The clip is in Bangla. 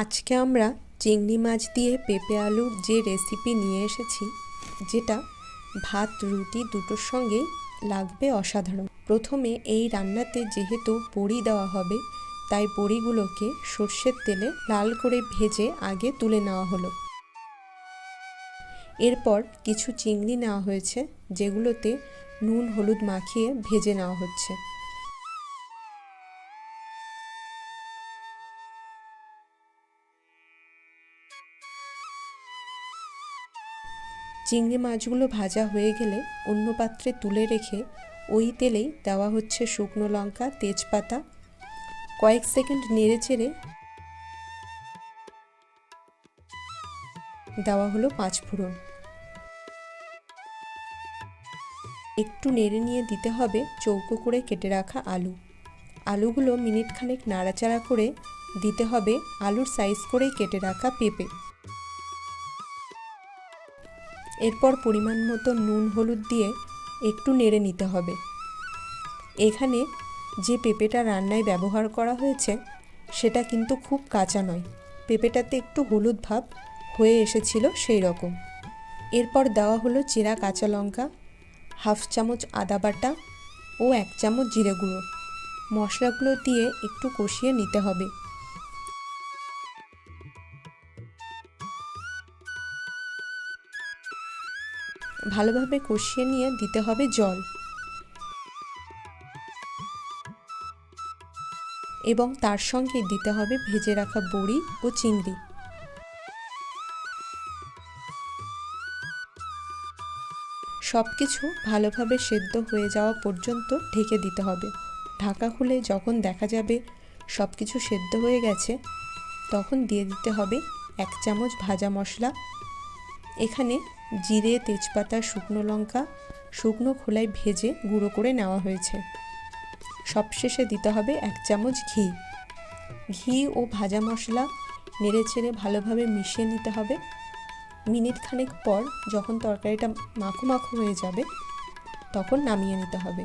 আজকে আমরা চিংড়ি মাছ দিয়ে পেঁপে আলুর যে রেসিপি নিয়ে এসেছি, যেটা ভাত, রুটি দুটোর সঙ্গেই লাগবে অসাধারণ। প্রথমে এই রান্নাতে যেহেতু বড়ি দেওয়া হবে, তাই বড়িগুলোকে সর্ষের তেলে লাল করে ভেজে আগে তুলে নেওয়া হলো। এরপর কিছু চিংড়ি নেওয়া হয়েছে, যেগুলোতে নুন, হলুদ মাখিয়ে ভেজে নেওয়া হচ্ছে। চিংড়ি মাছগুলো ভাজা হয়ে গেলে অন্য পাত্রে তুলে রেখে ওই তেলেই দেওয়া হচ্ছে শুকনো লঙ্কা, তেজপাতা। কয়েক সেকেন্ড নেড়ে চেড়ে দেওয়া হলো পাঁচ ফোড়ন। একটু নেড়ে নিয়ে দিতে হবে চৌকো করে কেটে রাখা আলু। আলুগুলো মিনিট খানেক নাড়াচাড়া করে দিতে হবে, আলুর সাইজ করে কেটে রাখা পেঁপে। এরপর পরিমাণ মতো নুন, হলুদ দিয়ে একটু নেড়ে নিতে হবে। এখানে যে পেঁপেটা রান্নায় ব্যবহার করা হয়েছে, সেটা কিন্তু খুব কাঁচা নয়। পেঁপেটাতে একটু হলুদ ভাব হয়ে এসেছিল সেই রকম এরপর দেওয়া হলো চেরা কাঁচা লঙ্কা, হাফ চামচ আদা বাটা ও এক চামচ জিরে গুঁড়ো। মশলাগুলো দিয়ে একটু কষিয়ে নিতে হবে। ভালোভাবে কষিয়ে নিয়ে দিতে হবে জল। এবং তার সঙ্গে দিতে হবে ভেজে রাখা বড়ি ও চিংড়ি। সব কিছু ভালোভাবে সেদ্ধ হয়ে যাওয়া পর্যন্ত ঢেকে দিতে হবে। ঢাকা খুলে যখন দেখা যাবে সব কিছু সেদ্ধ হয়ে গেছে, তখন দিয়ে দিতে হবে এক চামচ ভাজা মশলা এখানে জিরে, তেজপাতা, শুকনো লঙ্কা, শুকনো খোলায় ভেজে গুঁড়ো করে নেওয়া হয়েছে। সবশেষে দিতে হবে এক চামচ ঘি। ঘি ও ভাজা মশলা নেড়ে চেড়ে ভালোভাবে মিশিয়ে নিতে হবে। মিনিট খানেক পর যখন তরকারিটা মাখো মাখো হয়ে যাবে, তখন নামিয়ে নিতে হবে।